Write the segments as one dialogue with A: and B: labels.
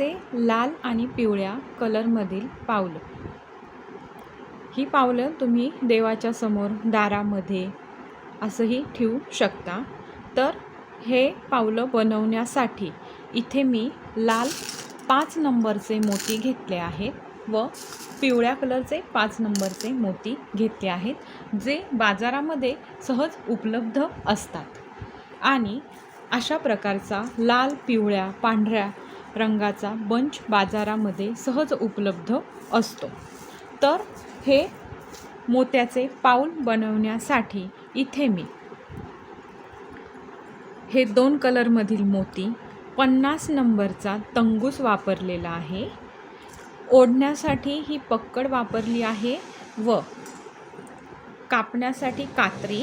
A: रंगाचे लाल आणि पिवळ्या कलरमधील पावलं. ही पावलं तुम्ही देवाच्या समोर दारामध्ये असंही ठेवू शकता. तर हे पावलं बनवण्यासाठी इथे मी लाल पाच नंबरचे मोती घेतले आहेत व पिवळ्या कलरचे पाच नंबरचे मोती घेतले आहेत जे बाजारामध्ये सहज उपलब्ध असतात. आणि अशा प्रकारचा लाल पिवळ्या पांढऱ्या रंगाचा बंच बाजारामध्ये सहज उपलब्ध असतो. तर हे मोत्याचे पाऊल बनवण्यासाठी इथे मी हे दोन कलरमधील मोती पन्नास नंबरचा तंगूस वापरलेला आहे. ओढण्यासाठी ही पक्कड वापरली आहे व कापण्यासाठी कात्री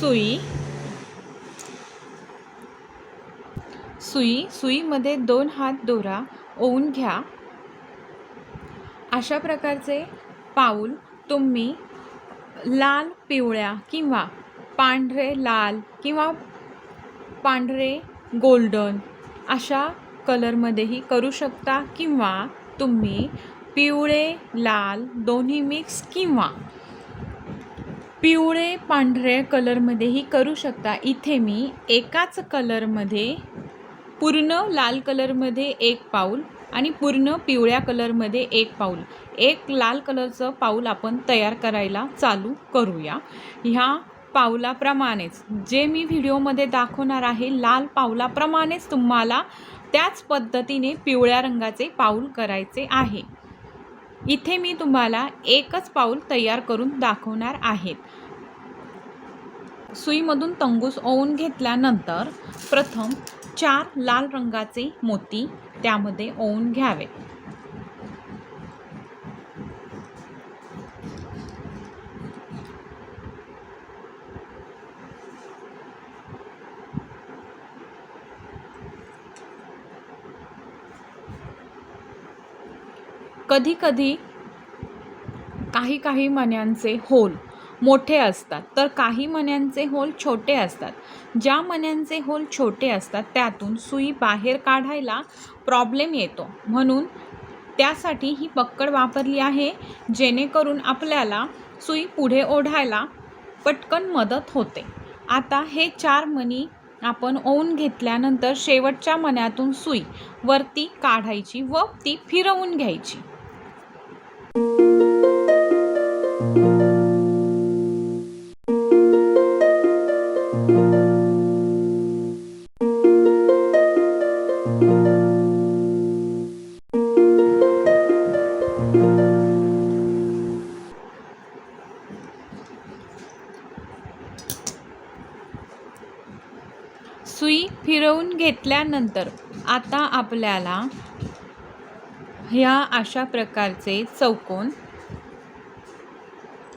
A: सुई सुई सुईमध्ये दोन हात दोरा ओवून घ्या. अशा प्रकारचे पाऊल तुम्ही लाल पिवळ्या किंवा पांढरे लाल किंवा पांढरे गोल्डन अशा कलरमध्येही करू शकता किंवा तुम्ही पिवळे लाल दोन्ही मिक्स किंवा पिवळे पांढरे कलरमध्येही करू शकता. इथे मी एकाच कलरमध्ये पूर्ण लाल कलरमध्ये एक पाऊल आणि पूर्ण पिवळ्या कलरमध्ये एक पाऊल. एक लाल कलरचं पाऊल आपण तयार करायला चालू करूया. ह्या पावलाप्रमाणेच जे मी व्हिडिओमध्ये दाखवणार आहे लाल पावलाप्रमाणेच तुम्हाला त्याच पद्धतीने पिवळ्या रंगाचे पाऊल करायचे आहे. इथे मी तुम्हाला एकच पाऊल तयार करून दाखवणार आहेत सुईमधून तंगूस ओवून घेतल्यानंतर प्रथम चार लाल रंगाचे मोती त्यामध्ये ओवून घ्यावे. कधी कधी काही काही मण्यांचे होल मोठे असतात. तर काही मण्यांचे होल छोटे असतात. ज्या मण्यांचे होल छोटे असतात त्यातून सुई बाहेर काढायला प्रॉब्लेम येतो. म्हणून त्यासाठी ही पक्कड वापरली आहे जेणेकरून आपल्याला सुई पुढे ओढायला पटकन मदत होते. आता हे चार मणी आपण ओवून घेतल्यानंतर शेवटच्या मण्यातून सुई वरती काढायची व ती फिरवून घ्यायची. सुई फिरवून घेतल्यानंतर आता आपल्याला ह्या अशा प्रकारचे चौकोन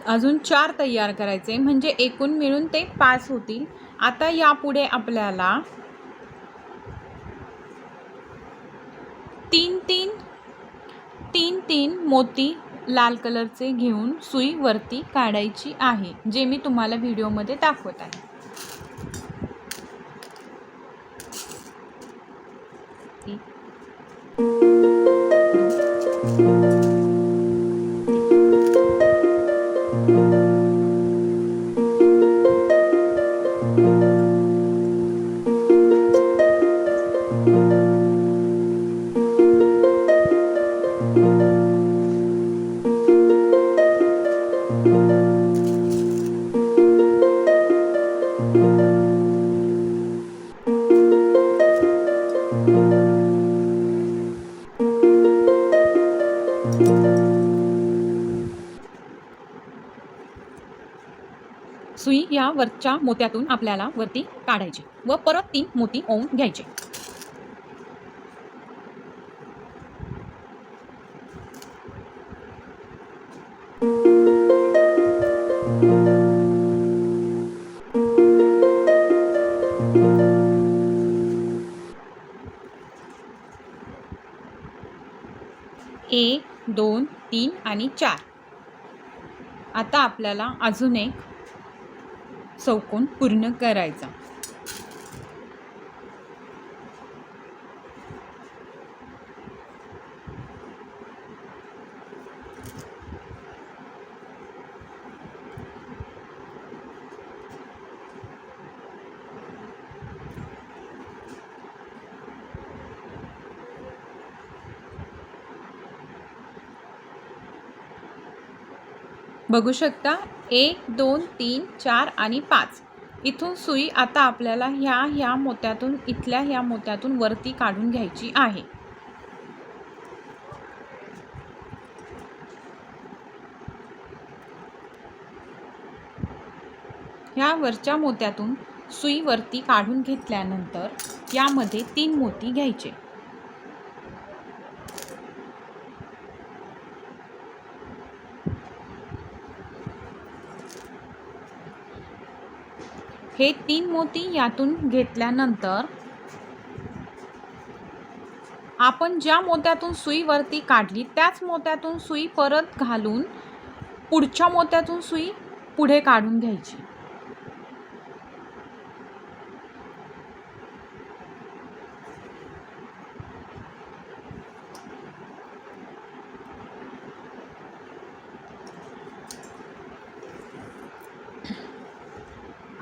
A: अजून चार तयार करायचे. म्हणजे एकूण मिळून ते पाच होतील. आता यापुढे आपल्याला तीन तीन तीन तीन मोती लाल कलरचे घेऊन सुई वरती काढायची आहे जे मी तुम्हाला व्हिडिओमध्ये दाखवत आहे. सुई या वरच्या मोत्यातून आपल्याला वरती काढायचे व परत तीन मोती ओवून घ्यायचे. एक दोन तीन आणि चार. आता आपल्याला अजून एक चौकोन पूर्ण करायचा. बघू शकता एक दोन तीन चार आणि पाच. इथून सुई आता आपल्याला ह्या ह्या मोत्यातून इथल्या ह्या मोत्यातून वरती काढून घ्यायची आहे. ह्या वरच्या मोत्यातून सुई वरती काढून घेतल्यानंतर यामध्ये तीन मोती घ्यायचे. हे तीन मोती यातून घेतल्यानंतर आपण ज्या मोत्यातून सुई वरती काढली त्याच मोत्यातून सुई परत घालून पुढच्या मोत्यातून सुई पुढे काढून घ्यायची.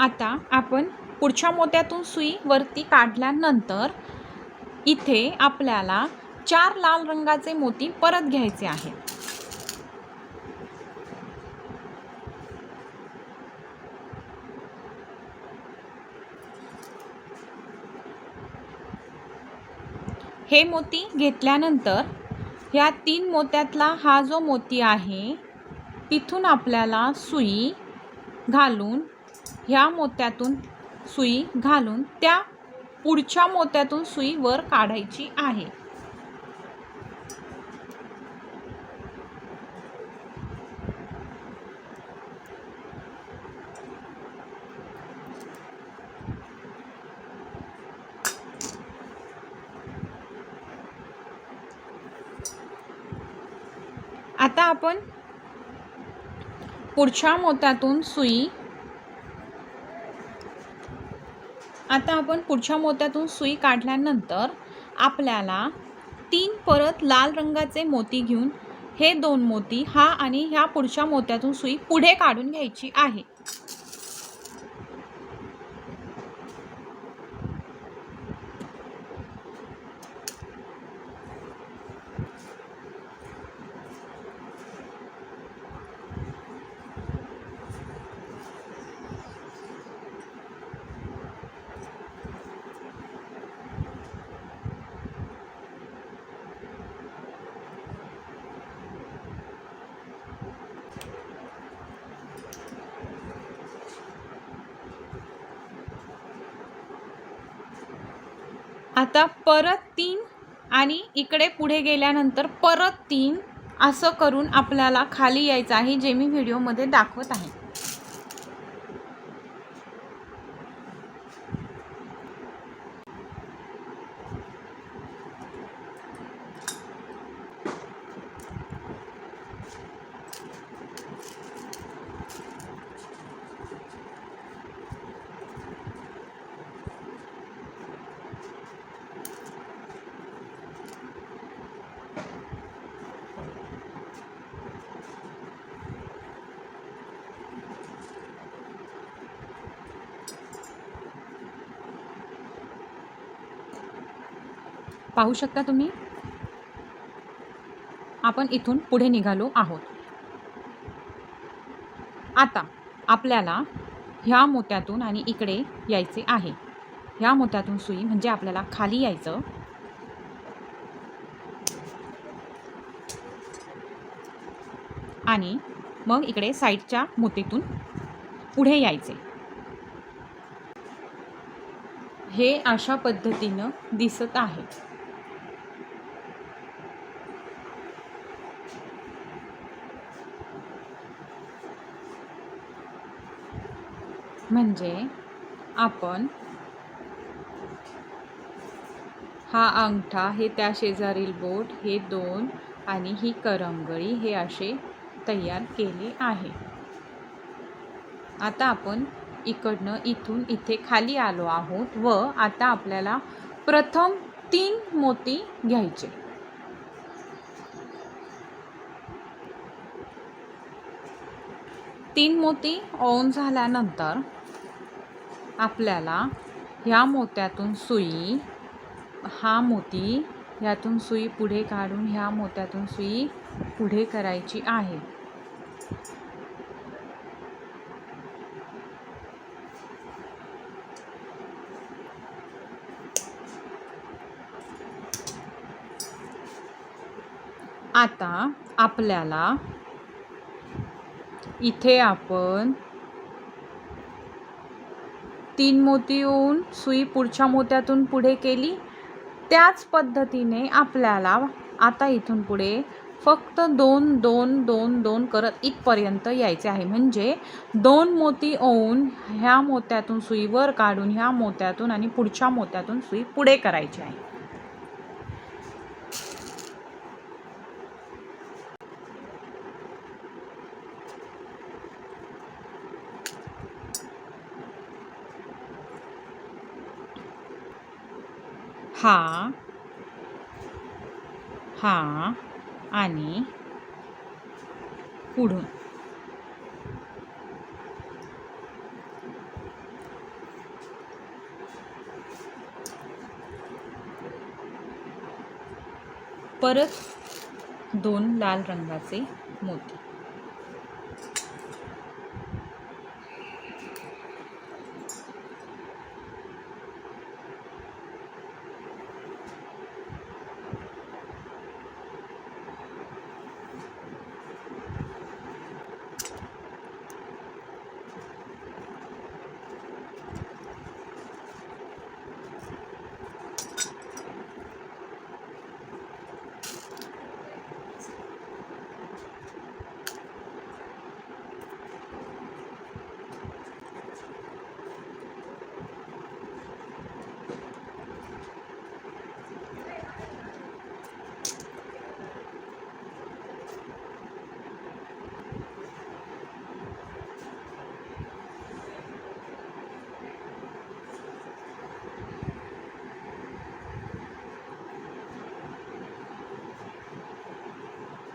A: आता आपण पुढच्या मोत्यातून सुई वरती काढल्यानंतर इथे आपल्याला चार लाल रंगाचे मोती परत घ्यायचे आहेत. हे मोती घेतल्यानंतर ह्या तीन मोत्यातला हा जो मोती आहे तिथून आपल्याला सुई घालून ह्या मोत्यातून सुई घालून त्या पुढच्या मोत्यातून सुई वर काढायची आहे. आता आपण पुढच्या मोत्यातून सुई आता आपण पुढच्या मोत्यातून सुई काढल्यानंतर आपल्याला तीन परत लाल रंगाचे मोती घेऊन हे दोन मोती हा आणि ह्या पुढच्या मोत्यातून सुई पुढे काढून घ्यायची आहे. आता परत तीन आणि इकडे पुढे गेल्यानंतर परत तीन असं करून आपल्याला खाली यायचं आहे जे मी व्हिडिओमध्ये दाखवत आहे. पाहू शकता तुम्ही? आपण इथून पुढे निघालो आहोत. आता आपल्याला ह्या मोत्यातून आणि इकडे यायचे आहे. ह्या मोत्यातून सुई म्हणजे आपल्याला खाली यायचं. आणि मग इकडे साईडच्या मोतीतून पुढे यायचे. हे अशा पद्धतीनं दिसत आहे. म्हणजे आपण हा अंगठा हे त्या शेजारील बोट हे दोन आणि ही करंगळी हे असे तयार केले आहे. आता आपण इकडनं इथून इथे खाली आलो आहोत व आता आपल्याला प्रथम तीन मोती घ्यायचे. तीन मोती ऑन झाल्यानंतर आपल्याला ह्या मोत्यातून सुई हा मोती ह्यातून सुई पुढे काढून ह्या मोत्यातून सुई पुढे करायची आहे. आता आपल्याला इथे आपण तीन मोती येऊन सुई पुढच्या मोत्यातून पुढे केली. त्याच पद्धतीने आपल्याला आता इथून पुढे फक्त दोन दोन दोन दोन करत इथपर्यंत यायचे आहे. म्हणजे दोन मोती ओवून ह्या मोत्यातून सुई वर काढून ह्या मोत्यातून आणि पुढच्या मोत्यातून सुई पुढे करायची आहे. हा हा आणि पुढून. परत दोन लाल रंगाचे मोती.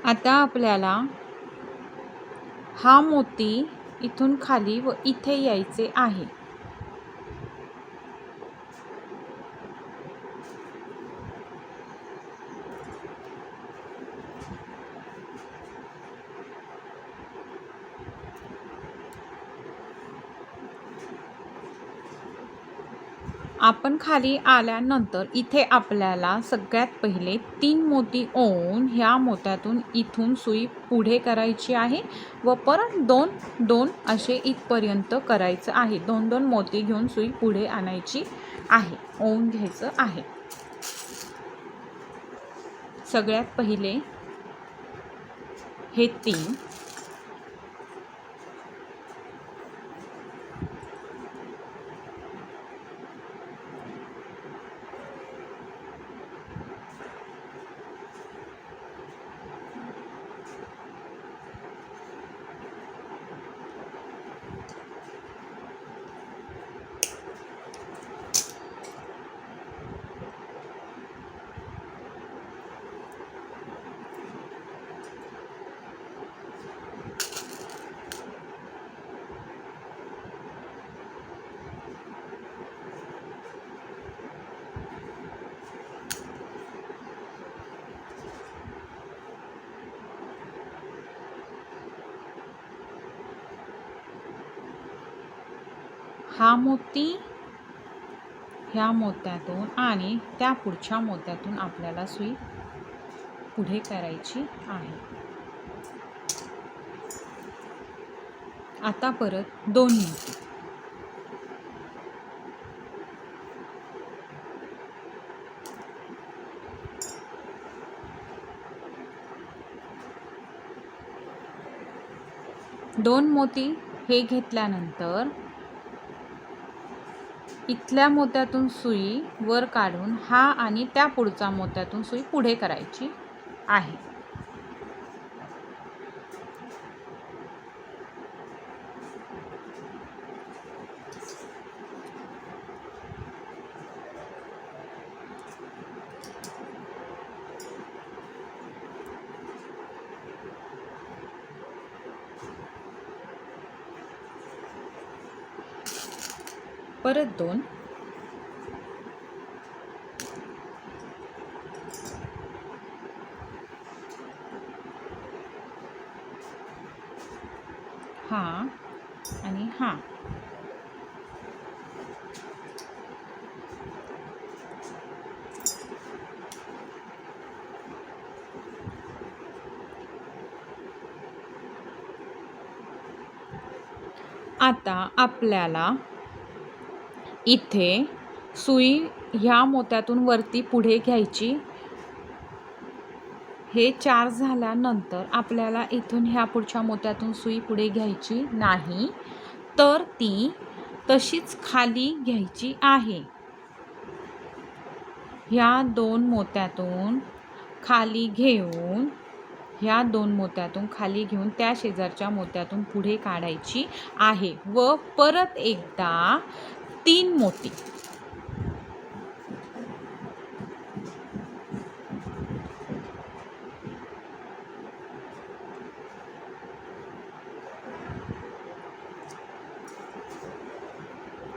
A: आता आपल्याला हा मोती इथून खाली व इथे यायचे आहे. आपण खाली आल्यानंतर इथे आपल्याला सगळ्यात पहिले तीन मोती ओवून ह्या मोत्यातून इथून सुई पुढे करायची आहे व परत दोन दोन असे इथपर्यंत करायचं आहे. दोन दोन मोती घेऊन सुई पुढे आणायची आहे ओवून घ्यायचं आहे. सगळ्यात पहिले हे तीन हा मोती ह्या मोत्यातून आणि त्या पुढच्या मोत्यातून आपल्याला सुई पुढे करायची आहे. आता परत दोन मोती. दोन मोती हे घेतल्यानंतर इथल्या मोत्यातून सुई वर काढून हा आणि त्या पुढचा मोत्यातून सुई पुढे करायची आहे. परत दोन. हा आणि हा. आता आपल्याला इथे सुई ह्या मोत्यातून वरती पुढे घ्यायची. हे चार झाल्यानंतर आपल्याला इथून ह्या पुढच्या मोत्यातून सुई पुढे घ्यायची नाही. तर ती तशीच खाली घ्यायची आहे. ह्या दोन मोत्यातून खाली घेऊन ह्या दोन मोत्यातून खाली घेऊन त्या शेजारच्या मोत्यातून पुढे काढायची आहे. व परत एकदा तीन मोती.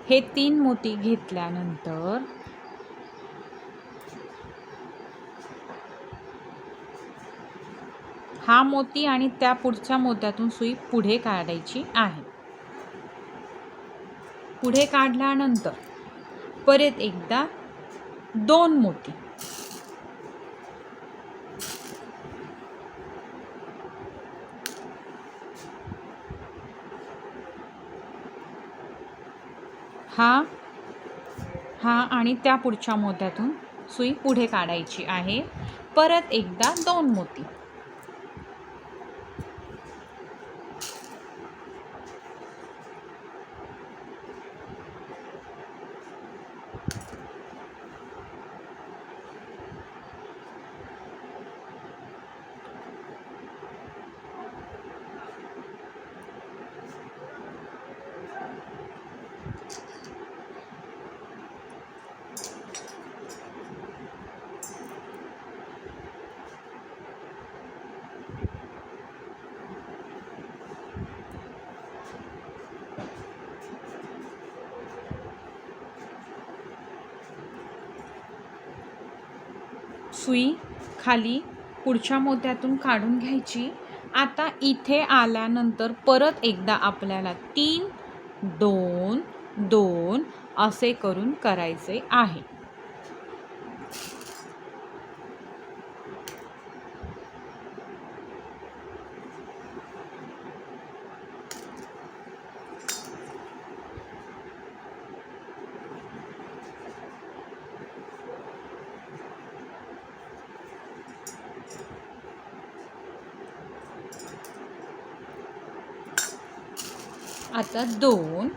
A: हे तीन मोती घेतल्यानंतर हा मोती आणि त्या पुढच्या मोत्यातून सुई पुढे काढायची आहे. पुढे काढल्यानंतर परत एकदा दोन मोती. हा हा आणि त्या पुढच्या मोत्यातून सुई पुढे काढायची आहे. परत एकदा दोन मोती. सुई खाली पुढच्या मोत्यातून काढून घ्यायची. आता इथे आल्यानंतर परत एकदा आपल्याला तीन दोन दोन असे करून करायचे आहे. आता दोन.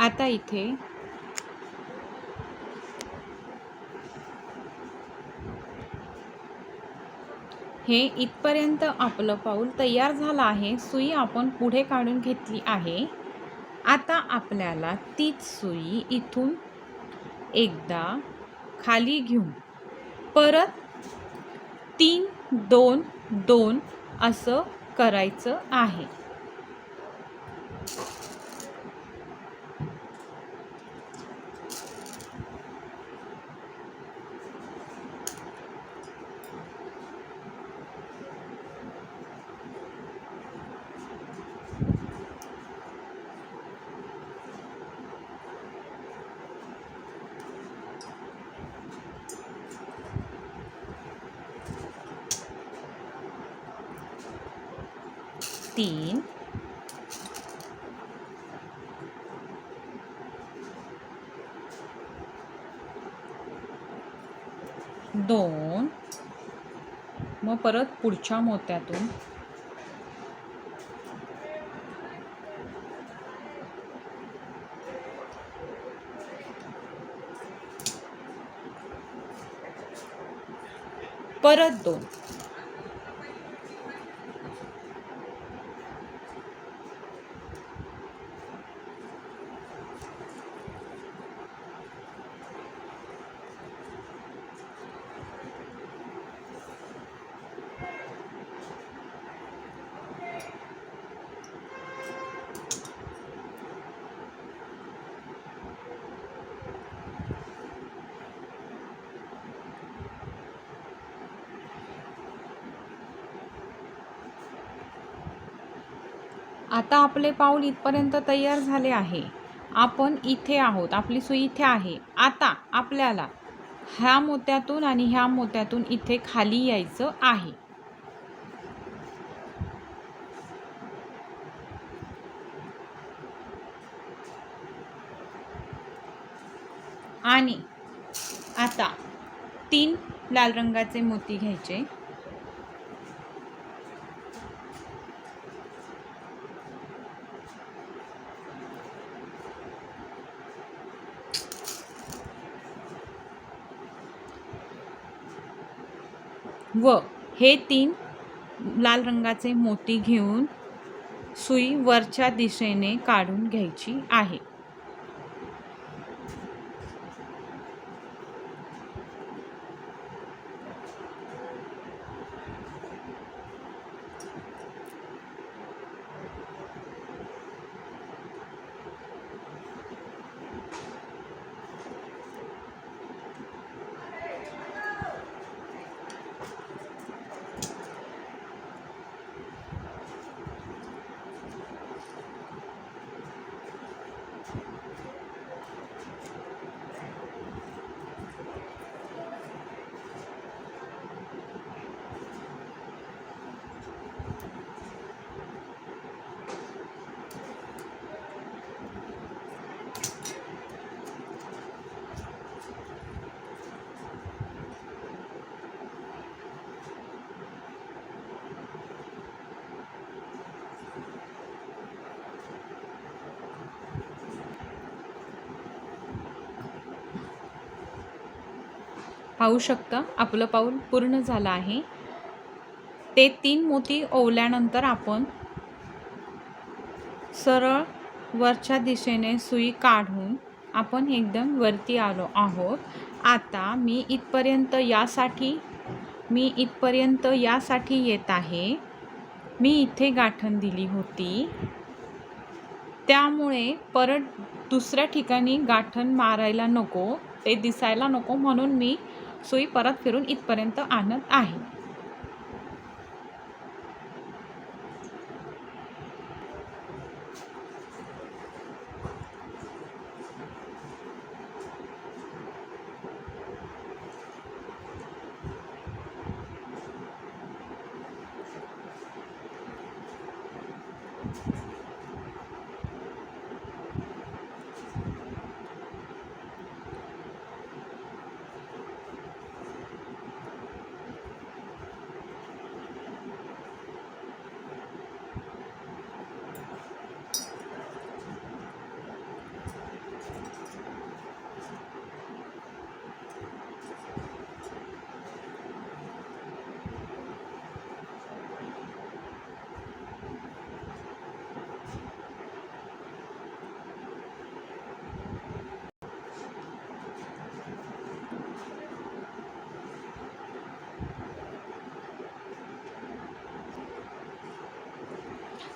A: आता इथे हे इथपर्यंत आपलं पाऊल तयार झालं आहे. सुई आपण पुढे काढून घेतली आहे. आता आपल्याला तीच सुई इथून एकदा खाली घेऊन परत तीन दोन दोन असं करायचं आहे. तीन. दोन. मग परत पुढच्या मोत्यातून. परत दोन. आता आपले पाऊल इथपर्यंत तयार झाले आहे. आपण इथे आहोत आपली सुई इथे आहे. आता आपल्याला ह्या मोत्यातून आणि ह्या मोत्यातून इथे खाली यायचं आहे. आणि आता तीन लाल रंगाचे मोती घ्यायचे. व हे तीन लाल रंगाचे मोती घेऊन सुई वरच्या दिशेने काढून घ्यायची आहे. पाहू शकता. आपलं पाऊल पूर्ण झालं आहे. ते तीन मोती ओवल्यानंतर आपण सरळ वरच्या दिशेने सुई काढून आपण एकदम वरती आलो आहोत. आता मी इथपर्यंत यासाठी मी इथपर्यंत यासाठी येत आहे. मी इथे गाठण दिली होती. त्यामुळे परत दुसऱ्या ठिकाणी गाठण मारायला नको ते दिसायला नको म्हणून मी सुई परत फिरून इथपर्यंत आणत आहे.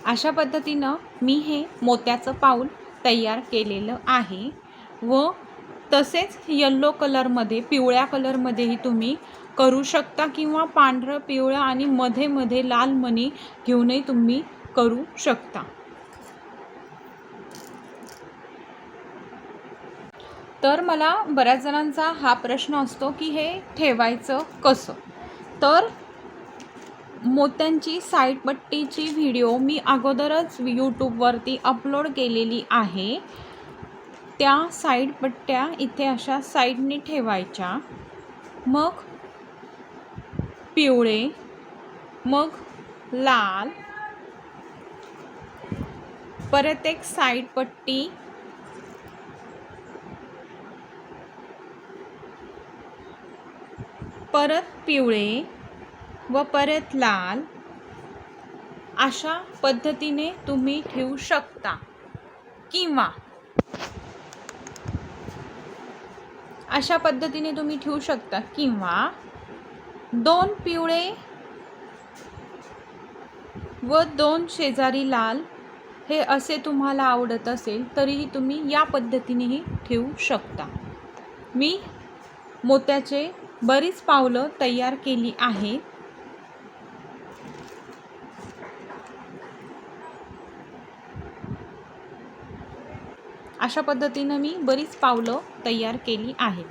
A: अशा पद्धतीनं मी हे मोत्याचं पाऊल तयार केलेलं आहे व तसेच यल्लो कलरमध्ये पिवळ्या कलरमध्येही तुम्ही करू शकता किंवा पांढरं पिवळं आणि मध्ये मध्ये लाल मणी घेऊनही तुम्ही करू शकता. तर मला बऱ्याच जणांचा हा प्रश्न असतो की हे ठेवायचं कसं? तर मोत्यांची साईड पट्टीची व्हिडिओ मी अगोदरच यूट्यूबवरती अपलोड केलेली आहे. त्या साईड पट्ट्या इथे अशा साईडने ठेवायच्या. मग पिवळे मग लाल. परत एक साईड पट्टी परत पिवळे. व परत लाल अशा पद्धतीने तुम्ही ठेवू शकता. किंवा अशा पद्धतीने तुम्ही ठेवू शकता. किंवा दोन पिवळे व दोन शेजारी लाल हे असे तुम्हाला आवडत असेल तरीही तुम्ही या पद्धतीनेही ठेवू शकता. मी मोत्याचे बरीच पावलं तयार केली आहेत. अशा पद्धतीनं मी बरीच पावलं तयार केली आहेत.